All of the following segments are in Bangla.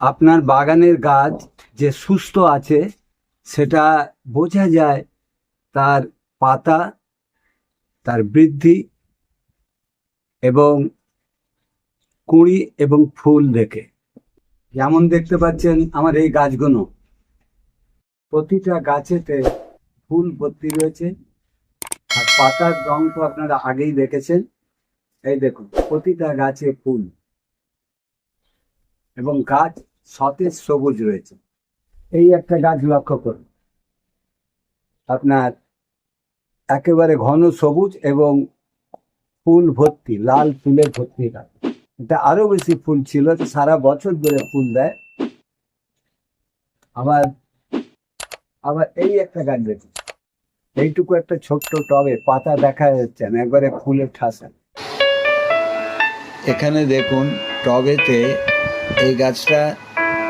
আপনার বাগানের গাছ যে সুস্থ আছে, সেটা বোঝা যায় তার পাতা, তার বৃদ্ধি এবং কুঁড়ি এবং ফুল দেখে। যেমন দেখতে পাচ্ছেন আমার এই গাছগুলো। প্রতিটা গাছেতে ফুল ভর্তি রয়েছে। আর পাতার রং তো আপনারা আগেই দেখেছেন। এই দেখুন, প্রতিটা গাছে ফুল এবং গাছ সতেজ সবুজ রয়েছে। এই একটা গাছ লক্ষ্য করুন। আপনার একেবারে ঘন সবুজ এবং ফুল ভর্তি, লাল ফুলের ভর্তি গাছ। এটা আরও বেশি ফুল ছিল, সারা বছর ধরে ফুল দেয়। আবার আবার এই একটা গাছ দেখুন। এইটুকু একটা ছোট্ট টবে পাতা দেখা যাচ্ছে না, একবারে ফুলের ঠাসা। এখানে দেখুন, টবেতে এই গাছটা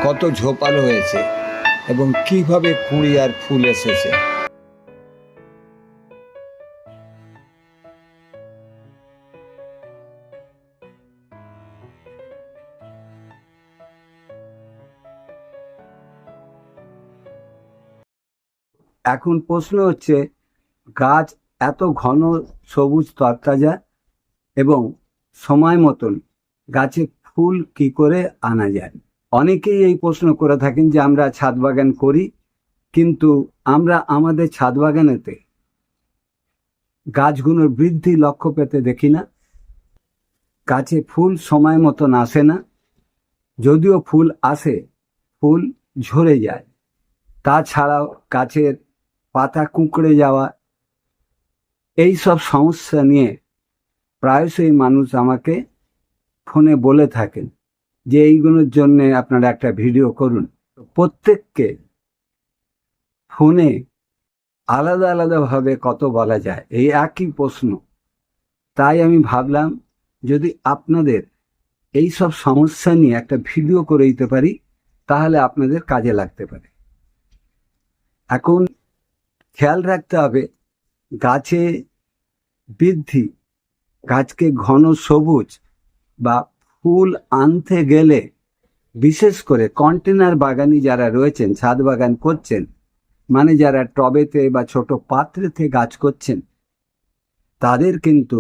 কত ঝোপালো হয়েছে এবং কীভাবে কুঁড়ি আর ফুল এসেছে। এখন প্রশ্ন হচ্ছে, গাছ এত ঘন সবুজ তরতাজা এবং সময় মতন গাছে ফুল কি করে আনা যায়? অনেকেই এই প্রশ্ন করে থাকেন যে আমরা ছাদ বাগান করি, কিন্তু আমরা আমাদের ছাদ বাগানেতে গাছগুলোর বৃদ্ধি লক্ষ্য পেতে দেখি না। গাছে ফুল সময় মতন আসে না। যদিও ফুল আসে, ফুল ঝরে যায়। তাছাড়াও গাছের পাতা কুঁকড়ে যাওয়া, এই সব সমস্যা নিয়ে প্রায়শই মানুষ আমাকে ফোনে বলে থাকেন। যে এইগুলোর জন্যে আপনারা একটা ভিডিও করুন। প্রত্যেককে ফোনে আলাদা আলাদাভাবে কত বলা যায়, এই একই প্রশ্ন। তাই আমি ভাবলাম, যদি আপনাদের এই সব সমস্যা নিয়ে একটা ভিডিও করে দিতে পারি, তাহলে আপনাদের কাজে লাগতে পারে। এখন খেয়াল রাখতে হবে, গাছে বৃদ্ধি, গাছকে ঘন সবুজ বা ফুল আনতে গেলে, বিশেষ করে কন্টেনার বাগানি যারা রয়েছেন, ছাদ বাগান করছেন মানে যারা টবেতে বা ছোট পাত্রেতে গাছ করছেন, তাদের কিন্তু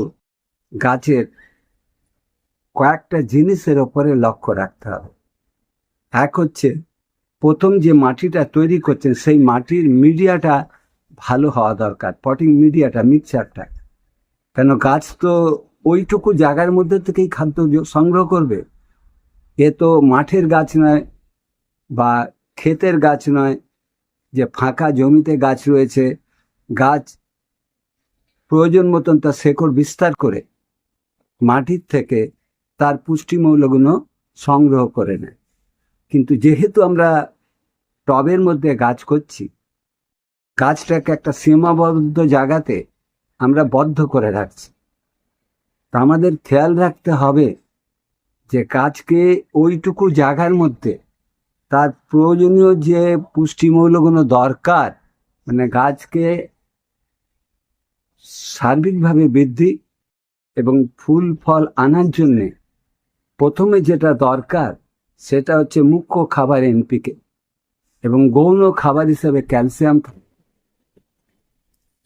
গাছের কয়েকটা জিনিসের ওপরে লক্ষ্য রাখতে হবে। এক হচ্ছে, প্রথম যে মাটিটা তৈরি করছেন, সেই মাটির মিডিয়াটা ভালো হওয়া দরকার, পটিং মিডিয়াটা মিক্সচারটা কেন গাছ তো ওইটুকু জায়গার মধ্যে থেকেই খাদ্য সংগ্রহ করবে। এ তো মাঠের গাছ নয় বা ক্ষেতের গাছ নয়, যে ফাঁকা জমিতে গাছ রয়েছে, গাছ প্রয়োজন মতন তার শেকড় বিস্তার করে মাটির থেকে তার পুষ্টিমৌলগুলো সংগ্রহ করে নেয়। কিন্তু যেহেতু আমরা টবের মধ্যে গাছ করছি, গাছটাকে একটা সীমাবদ্ধ জায়গাতে আমরা বদ্ধ করে রাখছি। তা আমাদের খেয়াল রাখতে হবে যে গাছকে ওইটুকু জায়গার মধ্যে তার প্রয়োজনীয় যে পুষ্টিমৌলগুলো দরকার মানে গাছকে সার্বিকভাবে বৃদ্ধি এবং ফুল, ফল আনার জন্যে প্রথমে যেটা দরকার সেটা হচ্ছে মুখ্য খাবার এনপিকে এবং গৌণ খাবার হিসেবে ক্যালসিয়াম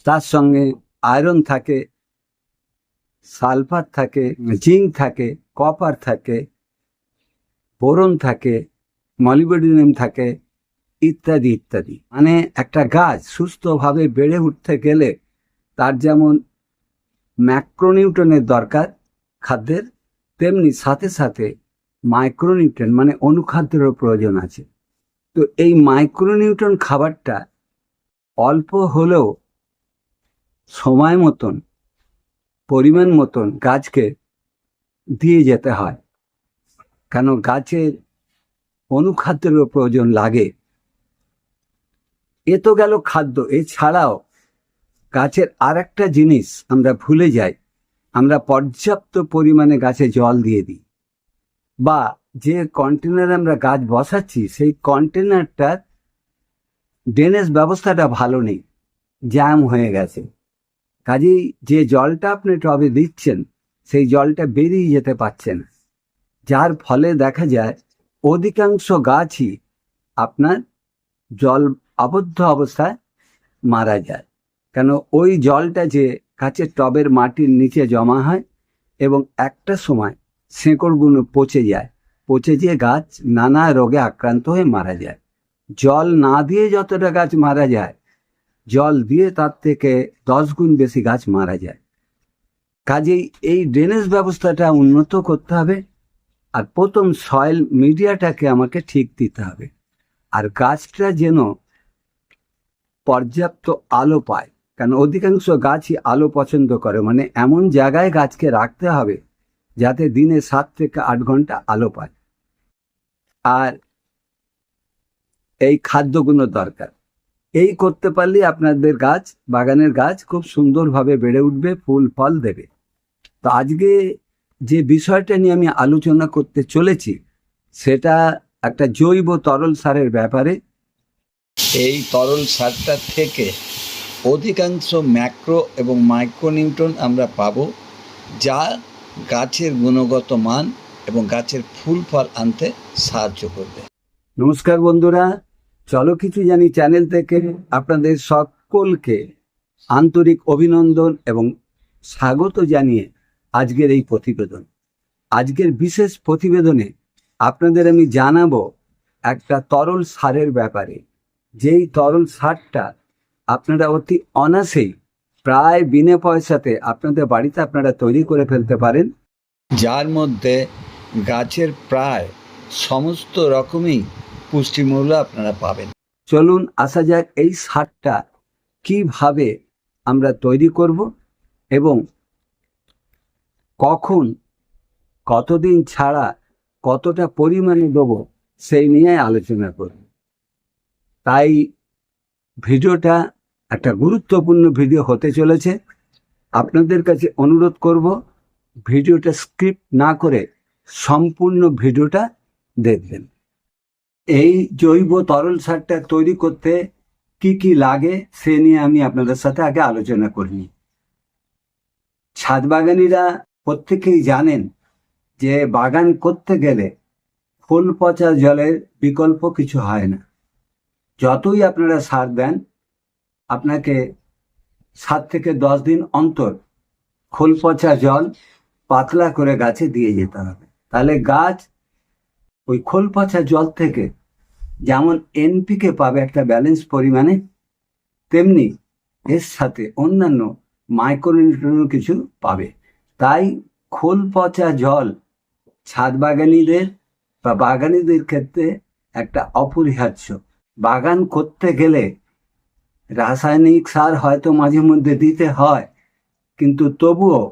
তার সঙ্গে আয়রন থাকে সালফার থাকে, জিঙ্ক থাকে, কপার থাকে, বোরন থাকে মলিবডিনিয়াম থাকে, ইত্যাদি ইত্যাদি। মানে একটা গাছ সুস্থভাবে বেড়ে উঠতে গেলে তার যেমন ম্যাক্রোনিউটনের দরকার খাদ্যের, তেমনি সাথে সাথে মাইক্রোনিউট্রন মানে অনুখাদ্যেরও প্রয়োজন আছে। তো এই মাইক্রোনিউট্রন খাবারটা অল্প হলেও সময় মতন পরিমাণ মতন গাছকে দিয়ে যেতে হয়। কেন? গাছের অনুখাদ্যেরও প্রয়োজন লাগে। এ তো গেল খাদ্য। এছাড়াও গাছের আর একটা জিনিস আমরা ভুলে যাই। আমরা পর্যাপ্ত পরিমাণে গাছে জল দিয়ে দিই। বা যে কন্টেনারে আমরা গাছ বসাচ্ছি, সেই কন্টেনারটার ড্রেনেজ ব্যবস্থাটা ভালো নেই। জ্যাম হয়ে গেছে। কাজেই যে জলটা আপনি টবে দিচ্ছেন, সেই জলটা বেরিয়ে যেতে পারছে না। যার ফলে দেখা যায়, অধিকাংশ গাছই আপনার জল আবদ্ধ অবস্থায় মারা যায়। কেন, ওই জলটা যে গাছের টবের মাটির নিচে জমা হয় এবং একটা সময় শেকড়গুলো পচে যায়, পচে যেয়ে গাছ নানা রোগে আক্রান্ত হয়ে মারা যায়। জল না দিয়ে যতটা গাছ মারা যায় জল দিয়ে তার থেকে দশ গুণ বেশি গাছ মারা যায়। কাজেই এই ড্রেনেজ ব্যবস্থাটা উন্নত করতে হবে আর প্রথম সয়েল মিডিয়াটাকে আমাকে ঠিক দিতে হবে। আর গাছটা যেন পর্যাপ্ত আলো পায়, কারণ অধিকাংশ গাছই আলো পছন্দ করে মানে এমন জায়গায় গাছকে রাখতে হবে যাতে দিনে সাত থেকে আট ঘণ্টা আলো পায়। আর এই খাদ্যগুলো দরকার। এই করতে পারলে আপনাদের গাছ, বাগানের গাছ খুব সুন্দরভাবে বেড়ে উঠবে, ফুল, ফল দেবে। তো আজকে যে বিষয়টা নিয়ে আমি আলোচনা করতে চলেছি, সেটা একটা জৈব তরল সারের ব্যাপারে। এই তরল সারটা থেকে অধিকাংশ ম্যাক্রো এবং মাইক্রোনিউট্রন আমরা পাবো, যা গাছের গুণগত মান এবং গাছের ফুল, ফল আনতে সাহায্য করবে। নমস্কার বন্ধুরা চলো কিছু জানি চ্যানেল থেকে আপনাদের সকলকে আন্তরিক অভিনন্দন এবং স্বাগত জানিয়ে আজকের এই প্রতিবেদন। আজকের বিশেষ প্রতিবেদনে আপনাদের আমি জানাব একটা তরল সারের ব্যাপারে। যেই তরল সারটা আপনারা অতি অনাসেই প্রায় বিনা পয়সাতে আপনাদের বাড়িতে আপনারা তৈরি করে ফেলতে পারেন। যার মধ্যে গাছের প্রায় সমস্ত রকমই পুষ্টিমূল্য আপনারা পাবেন। চলুন আসা যাক এই সারটা কীভাবে আমরা তৈরি করব এবং কখন, কতদিন ছাড়া কতটা পরিমাণে দেবো সেই নিয়ে আলোচনা করব। তাই ভিডিওটা একটা গুরুত্বপূর্ণ ভিডিও হতে চলেছে। আপনাদের কাছে অনুরোধ করব, ভিডিওটা স্ক্রিপ্ট না করে সম্পূর্ণ ভিডিওটা দেখবেন। এই জৈব তরল সারটা তৈরি করতে কি কি লাগে সে নিয়ে আমি আপনাদের সাথে আগে আলোচনা করিনি। ছাদ বাগানিরা প্রত্যেকেই জানেন যে বাগান করতে গেলে ফুল পচা জলের বিকল্প কিছু হয় না। যতই আপনারা সার দেন, আপনাকে সাত থেকে দশ দিন অন্তর খোল পচা জল পাতলা করে গাছে দিয়ে যেতে হবে। তাহলে গাছ ওই খোল পচা জল থেকে যেমন এনপিকে পাবে একটা ব্যালেন্স পরিমাণে, তেমনি এর সাথে অন্যান্য মাইক্রোনিউট্রনও কিছু পাবে। তাই খোল পচা জল ছাদ বাগানিদের বা বাগানিদের ক্ষেত্রে একটা অপরিহার্য। বাগান করতে গেলে রাসায়নিক সার হয়তো মাঝে মধ্যে দিতে হয়, কিন্তু তবুও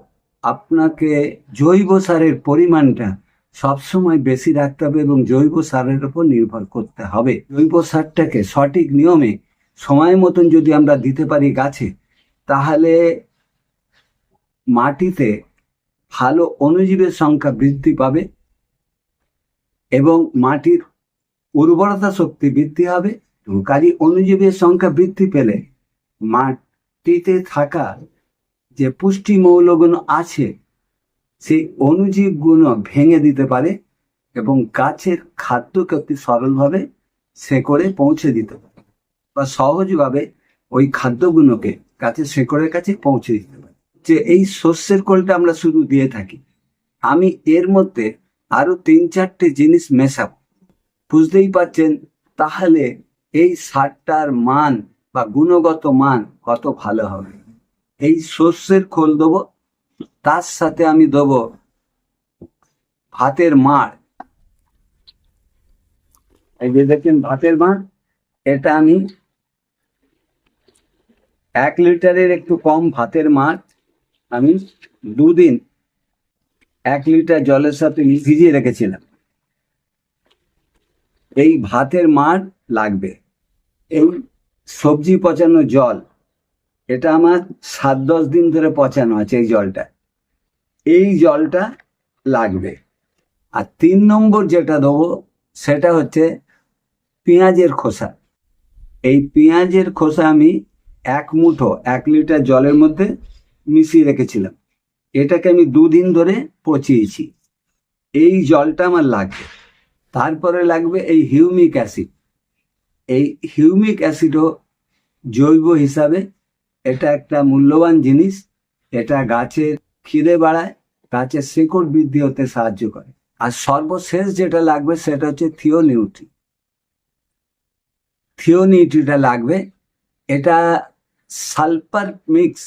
আপনাকে জৈব সারের পরিমাণটা সবসময় বেশি রাখতে হবে এবং জৈব সারের উপর নির্ভর করতে হবে। জৈব সারটাকে সঠিক নিয়মে, সময় মতন যদি আমরা দিতে পারি গাছে, তাহলে মাটিতে ভালো অনুজীবের সংখ্যা বৃদ্ধি পাবে এবং মাটির উর্বরতা শক্তি বৃদ্ধি হবে কাজী অণুজীবের সংখ্যা বৃদ্ধি পেলে মাটিতে থাকা যে পুষ্টি মৌলগুলো আছে সেই অণুজীবগুলো ভেঙে দিতে পারে এবং গাছের খাদ্যকে অতি সরলভাবে শেকড়ে পৌঁছে দিতে পারে বা সহজভাবে ওই খাদ্যগুলোকে গাছের শেকড়ের কাছে পৌঁছে দিতে পারে। যে এই শস্যের কোলটা আমরা শুধু দিয়ে থাকি, আমি এর মধ্যে আরও তিন চারটে জিনিস মেশাবো। বুঝতেই পারছেন? তাহলে এই সারটার মান বা গুণগত মান কত ভালো হবে? এই শস্যের খোল দেবো তার সাথে আমি দেবো ভাতের যে দেখছেন ভাতের মাড়, এটা আমি এক লিটারের একটু কম ভাতের মাড় আমি দুদিন এক লিটার জলের সাথে ভিজিয়ে রেখেছিলাম। এই ভাতের মাড় লাগবে। এই সবজি পচানো জল এটা আমার সাত দশ দিন ধরে পচানো আছে এই জলটা। এই জলটা লাগবে। আর তিন নম্বর যেটা দেবো, সেটা হচ্ছে পেঁয়াজের খোসা। এই পেঁয়াজের খোসা আমি এক মুঠো, এক লিটার জলের মধ্যে মিশিয়ে রেখেছিলাম। এটাকে আমি দুদিন ধরে পচিয়েছি। এই জলটা আমার লাগবে। তারপরে লাগবে এই হিউমিক অ্যাসিড। এই হিউমিক অ্যাসিডও জৈব হিসাবে এটা একটা মূল্যবান জিনিস, এটা গাছের খিদে বাড়ায়, গাছের শিকড় বৃদ্ধি হতে সাহায্য করে। আর সর্বশেষ যেটা লাগবে সেটা হচ্ছে থিওনিউট্রি। থিওনিউট্রিটা লাগবে, এটা সালফার মিক্স,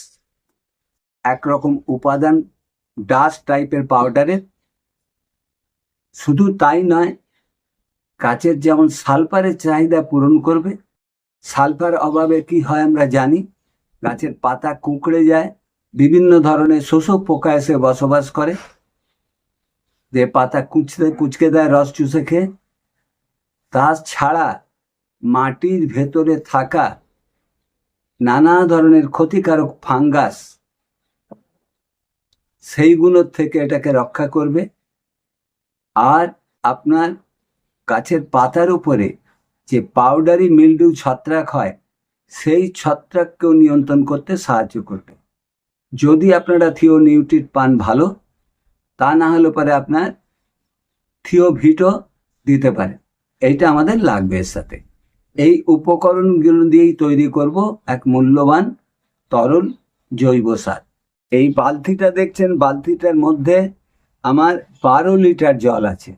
একরকম উপাদান, ডাস্ট টাইপের পাউডারের। শুধু তাই নয়, গাছের যেমন সালফারের চাহিদা পূরণ করবে, সালফার অভাবে কি হয় আমরা জানি গাছের পাতা কুঁকড়ে যায়, বিভিন্ন ধরনের শোষক পোকা এসে বসবাস করে। যে পাতা কুচতে কুচকে দেয়, রস চুষে খেয়ে। তাছাড়া মাটির ভেতরে থাকা নানা ধরনের ক্ষতিকারক ফাঙ্গাস, সেইগুলোর থেকে এটাকে রক্ষা করবে। আর আপনার গাছের পাতার উপরে যে পাউডারি মিল্ডিউ ছত্রাক হয় সেই ছত্রাককেও নিয়ন্ত্রণ করতে সাহায্য করবে। যদি আপনারা থিওনিউট্রিট পান ভালো, তা না হলে পরে আপনার থিওভিটো দিতে পারে। এইটা আমাদের লাগবে এর সাথে। এই উপকরণগুলো দিয়েই তৈরি করব এক মূল্যবান তরল জৈব সার। এই বালতিটা দেখছেন, বালতিটার মধ্যে আমার বারো লিটার জল আছে।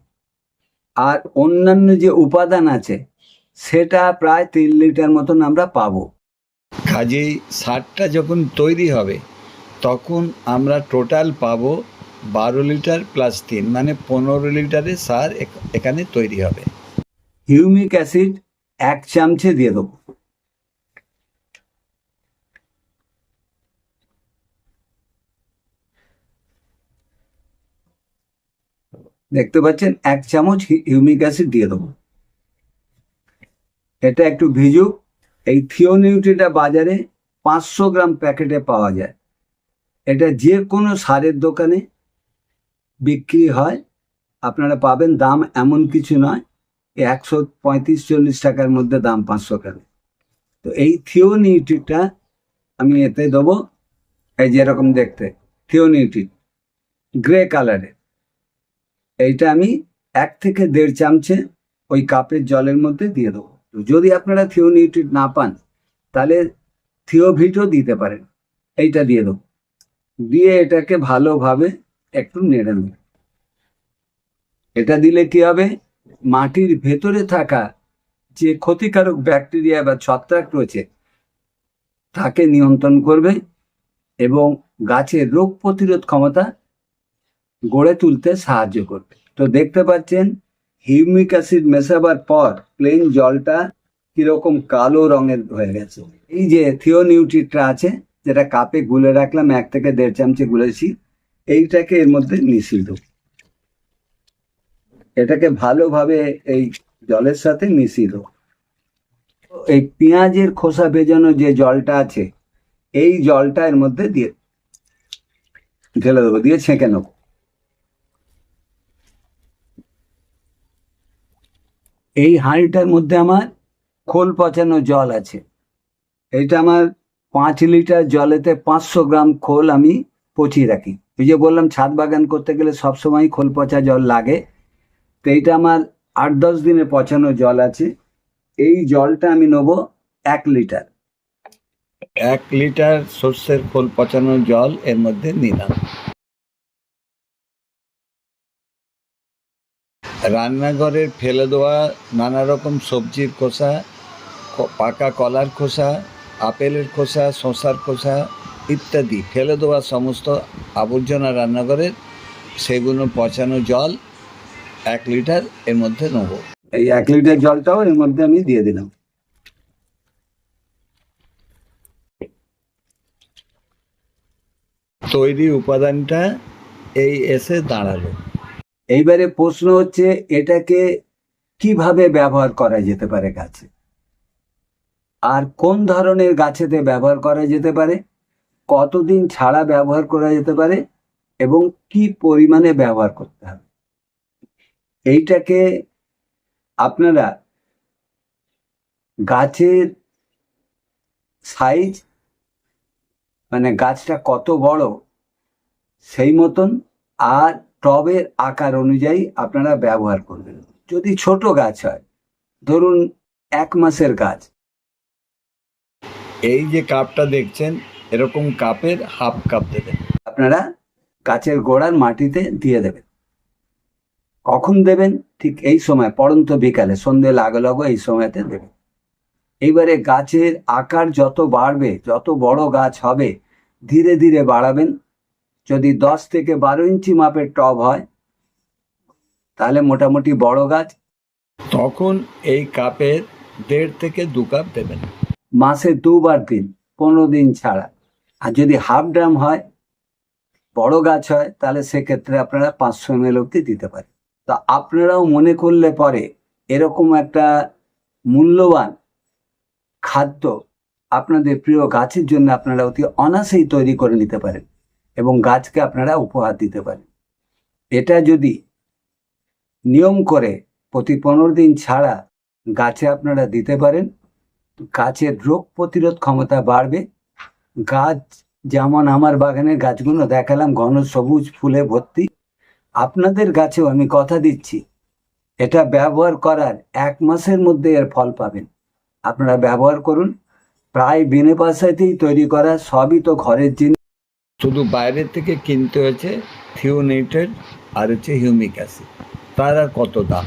আর অন্যান্য যে উপাদান আছে সেটা প্রায় তিন লিটার মতন আমরা পাবো। কাজেই সারটা যখন তৈরি হবে তখন আমরা টোটাল পাবো বারো লিটার প্লাস তিন মানে পনেরো লিটারের সার এখ- এখানে তৈরি হবে। হিউমিক অ্যাসিড এক চামচে দিয়ে দেবো। দেখতে পাচ্ছেন এক চামচ হিউমিক অ্যাসিড দিয়ে দেবো। এটা একটু ভিজুক এই থিওনিউট্রিটা বাজারে পাঁচশো গ্রাম প্যাকেটে পাওয়া যায়। এটা যে কোনো সারের দোকানে বিক্রি হয়। আপনারা পাবেন দাম এমন কিছু নয় একশো পঁয়ত্রিশ চল্লিশ টাকার মধ্যে দাম পাঁচশো গ্রামে। তো এই থিওনিউট্রিটা আমি এতে দেবো। এই যেরকম দেখতে থিওনিউট্রিট গ্রে কালারের। এইটা আমি এক থেকে দেড় চামচে ওই কাপের জলের মধ্যে দিয়ে দেবো। যদি আপনারা থিওনিউট্রিট না পান, তাহলে থিওভিটও দিতে পারেন। এইটা দিয়ে দেবো। দিয়ে এটাকে ভালোভাবে একটু নেড়ে নেব এটা দিলে কি হবে? মাটির ভেতরে থাকা যে ক্ষতিকারক ব্যাকটেরিয়া বা ছত্রাক রয়েছে, তাকে নিয়ন্ত্রণ করবে এবং গাছের রোগ প্রতিরোধ ক্ষমতা গড়ে তুলতে সাহায্য করবে। তো দেখতে পাচ্ছেন হিউমিক অ্যাসিড মেশাবার পর প্লেন জলটা কীরকম কালো রঙের হয়ে গেছে। এই যে থিওনিউট্রিটটা আছে, যেটা কাপে গুলে রাখলাম, এক থেকে দেড় চামচে গুলেছি এইটাকে এর মধ্যে মিশিয়ে দেবো। এটাকে ভালোভাবে এই জলের সাথে মিশিয়ে দেবো। এই পেঁয়াজের খোসা ভেজানো যে জলটা আছে, এই জলটা এর মধ্যে দিয়ে ঢেলে দেবো, দিয়ে ছেঁকে নেব। এই হাঁড়িটার মধ্যে আমার খোল পচানো জল আছে। এটা আমার পাঁচ লিটার জলেতে পাঁচশো গ্রাম খোল আমি পচিয়ে রাখি। ওই যে বললাম, ছাদ বাগান করতে গেলে সবসময় খোল পচা জল লাগে। তো এইটা আমার আট দশ দিনে পচানো জল আছে। এই জলটা আমি নেব এক লিটার। এক লিটার সর্ষের খোল পচানো জল এর মধ্যে নিলাম। রান্নাঘরের ফেলে দেওয়া নানা রকম সবজির খোসা পাকা কলার খোসা আপেলের খোসা শসার খোসা ইত্যাদি ফেলে দেওয়া সমস্ত আবর্জনা রান্নাঘরের সেগুলো পচানো জল এক লিটার এর মধ্যে নেব। এই এক লিটার জলটাও এর মধ্যে আমি দিয়ে দিলাম। তৈরি উপাদানটা এই এসে দাঁড়াল। এইবারে প্রশ্ন হচ্ছে, এটাকে কীভাবে ব্যবহার করা যেতে পারে গাছে? আর কোন ধরনের গাছেতে ব্যবহার করা যেতে পারে? কতদিন ছাড়া ব্যবহার করা যেতে পারে? এবং কি পরিমাণে ব্যবহার করতে হবে? এইটাকে আপনারা গাছের সাইজ মানে গাছটা কত বড়, সেই মতন আর টবের আকার অনুযায়ী আপনারা ব্যবহার করবেন। যদি ছোট গাছ হয় ধরুন এক মাসের গাছ। এই যে কাপটা দেখছেন এরকম কাপের হাফ কাপ দেবেন। আপনারা গাছের গোড়ার মাটিতে দিয়ে দেবেন। কখন দেবেন? ঠিক এই সময় পড়ন্ত বিকালে সন্ধে লাগো লাগো এই সময়তে দেবেন। এইবারে গাছের আকার যত বাড়বে যত বড় গাছ হবে ধীরে ধীরে বাড়াবেন। যদি দশ থেকে বারো ইঞ্চি মাপের টব হয় তাহলে মোটামুটি বড় গাছ। তখন এই কাপের দেড় থেকে দু কাপ দেবেন। মাসে দুবার দিন পনেরো দিন ছাড়া। আর যদি হাফ ড্রাম হয় বড় গাছ হয় তাহলে সেক্ষেত্রে আপনারা পাঁচশো এম এল অব্দি দিতে পারেন। তা আপনারাও মনে করলে পরে এরকম একটা মূল্যবান খাদ্য আপনাদের প্রিয় গাছের জন্য আপনারা অতি অনাসেই তৈরি করে নিতে পারেন। এবং গাছকে আপনারা উপহার দিতে পারেন। এটা যদি নিয়ম করে প্রতি পনেরো দিন ছাড়া গাছে আপনারা দিতে পারেন, গাছের রোগ প্রতিরোধ ক্ষমতা বাড়বে। গাছ, যেমন আমার বাগানের গাছগুলো দেখালাম, ঘন সবুজ ফুলে ভর্তি। আপনাদের গাছেও আমি কথা দিচ্ছি, এটা ব্যবহার করার এক মাসের মধ্যে এর ফল পাবেন। আপনারা ব্যবহার করুন, প্রায় বিনে পয়সাতেই তৈরি করা সবই তো ঘরের জিনিস। শুধু বাইরের থেকে কিনতে হয়েছে থিওনেটেড আর হচ্ছে হিউমিক অ্যাসিড। তার আর কত দাম?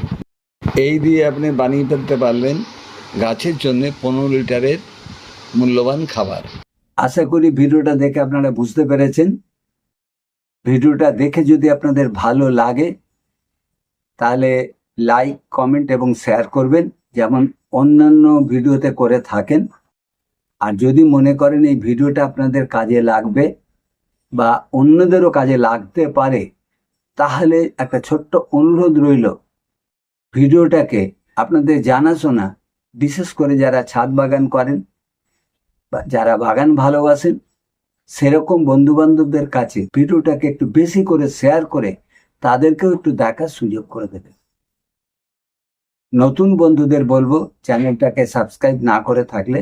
এই দিয়ে আপনি বানিয়ে ফেলতে পারবেন গাছের জন্য পনেরো লিটারের মূল্যবান খাবার। আশা করি ভিডিওটা দেখে আপনারা বুঝতে পেরেছেন। ভিডিওটা দেখে যদি আপনাদের ভালো লাগে, তাহলে লাইক, কমেন্ট এবং শেয়ার করবেন, যেমন অন্যান্য ভিডিওতে করে থাকেন। আর যদি মনে করেন এই ভিডিওটা আপনাদের কাজে লাগবে বা অন্যদেরও কাজে লাগতে পারে, তাহলে একটা ছোট্ট অনুরোধ রইল। ভিডিওটাকে আপনাদের জানাশোনা, বিশেষ করে যারা ছাদ বাগান করেন বা যারা বাগান ভালোবাসেন, সেরকম বন্ধু বান্ধবদের কাছে ভিডিওটাকে একটু বেশি করে শেয়ার করে তাদেরকেও একটু দেখার সুযোগ করে দেবে নতুন বন্ধুদের বলব, চ্যানেলটাকে সাবস্ক্রাইব না করে থাকলে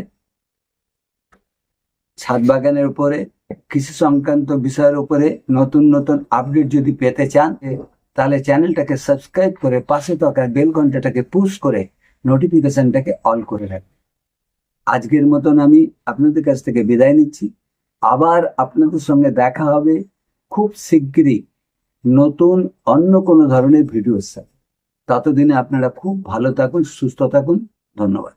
ছাদ বাগানের উপরে কৃষি সংক্রান্ত বিষয়ের উপরে নতুন নতুন আপডেট যদি পেতে চান, তাহলে চ্যানেলটাকে সাবস্ক্রাইব করে পাশে থাকা বেল ঘন্টাটাকে পুশ করে নোটিফিকেশনটাকে অল করে রাখবেন। আজকের মতন আমি আপনাদের কাছ থেকে বিদায় নিচ্ছি। আবার আপনাদের সঙ্গে দেখা হবে খুব শিগগিরই নতুন অন্য কোনো ধরনের ভিডিওর সাথে। ততদিনে আপনারা খুব ভালো থাকুন, সুস্থ থাকুন। ধন্যবাদ।